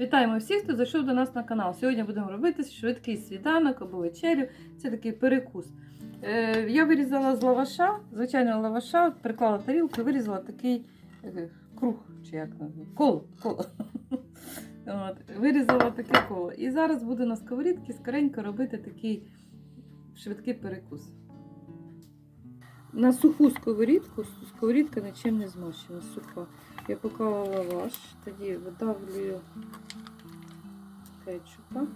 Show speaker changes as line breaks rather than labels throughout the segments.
Вітаємо всіх, хто зайшов до нас на канал. Сьогодні будемо робити швидкий сніданок або вечерю. Це такий перекус. Е, я вирізала з лаваша, звичайного лаваша, приклала тарілку, вирізала такий е, круг, чи як коло. коло. От, вирізала таке коло. І зараз буду на сковорідці скоренько робити такий швидкий перекус. На суху сковорідку, сковорідка нічим не змащена, суха. Я поклала лаваш, тоді видавлюю кетчупа.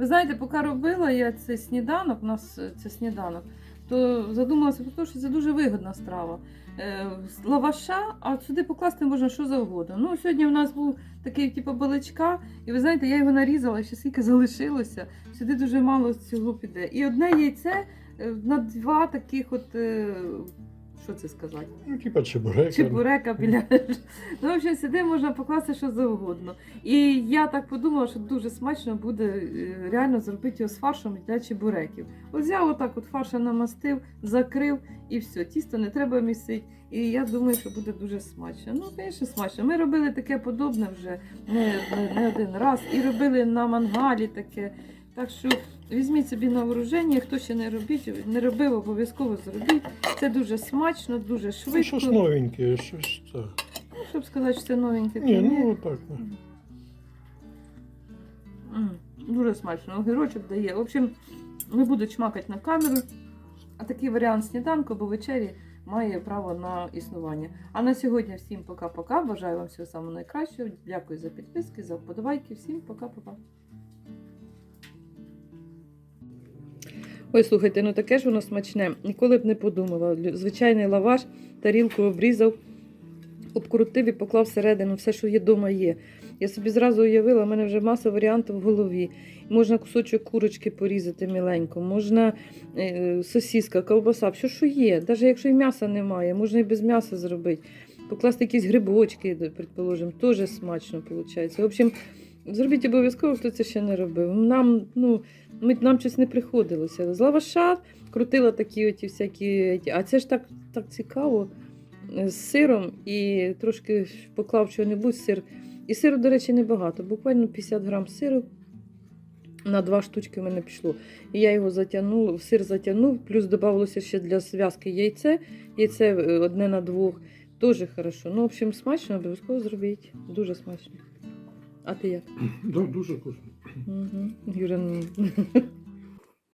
Ви знаєте, поки робила я цей сніданок, у нас е, це сніданок, то задумалася про те, що це дуже вигодна страва. Е, лаваша, а сюди покласти можна що завгодно. Ну, сьогодні в нас був такий, типу, баличка, і ви знаєте, я його нарізала, ще скільки залишилося. Сюди дуже мало цього піде. І одне яйце е, на два таких от. Що це сказати?
Ну, типа чебурека.
Чебурека біля. Ну, в общем, сюди можна покласти що завгодно. І я так подумала, що дуже смачно буде е, реально зробити його з фаршем для чебуреків. От взяв отак от фарша намастив, закрив і все. Тісто не треба місити. І я думаю, що буде дуже смачно. Ну, звісно, смачно. Ми робили таке подобне вже не, не, не один раз. І робили на мангалі таке. Так що візьміть собі на вооруження, хто ще не робить, не робив, обов'язково зробіть. Це дуже смачно, дуже швидко.
Ну,
швидко.
щось новеньке, щось так.
Ну, щоб сказати, що це новеньке,
Ні, ну так. ну.
Дуже смачно. Огірочок дає. В общем, не буду чмакати на камеру. А такий варіант сніданку або вечері має право на існування. А на сьогодні всім пока-пока. Бажаю вам всього самого найкращого. Дякую за підписки, за вподобайки. Всім пока-пока. Ой, слухайте, ну таке ж воно смачне. Ніколи б не подумала. Звичайний лаваш, тарілку обрізав, обкрутив і поклав всередину все, що є вдома є. Я собі зразу уявила, в мене вже маса варіантів в голові. Можна кусочок курочки порізати міленько, можна е, сосіска, ковбаса, все, що є. Навіть якщо і м'яса немає, можна і без м'яса зробити. Покласти якісь грибочки, предположимо, теж смачно виходить. В общем, зробіть обов'язково, хто це ще не робив. Нам, ну, ми, нам щось не приходилося. З лаваша крутила такі оті всякі, а це ж так, так цікаво з сиром і трошки поклав чого-небудь сир. І сиру, до речі, небагато, буквально 50 грам сиру. На два штучки в мене пішло. І я його затягнула, в сир затягнув, плюс додавалося ще для зв'язки яйце. Яйце е, одне на двох. Дуже хорошо. Ну, в общем, смачно, обов'язково зробіть. Дуже смачно. А ти як?
Да, дуже вкусно.
Угу. Юра, ну,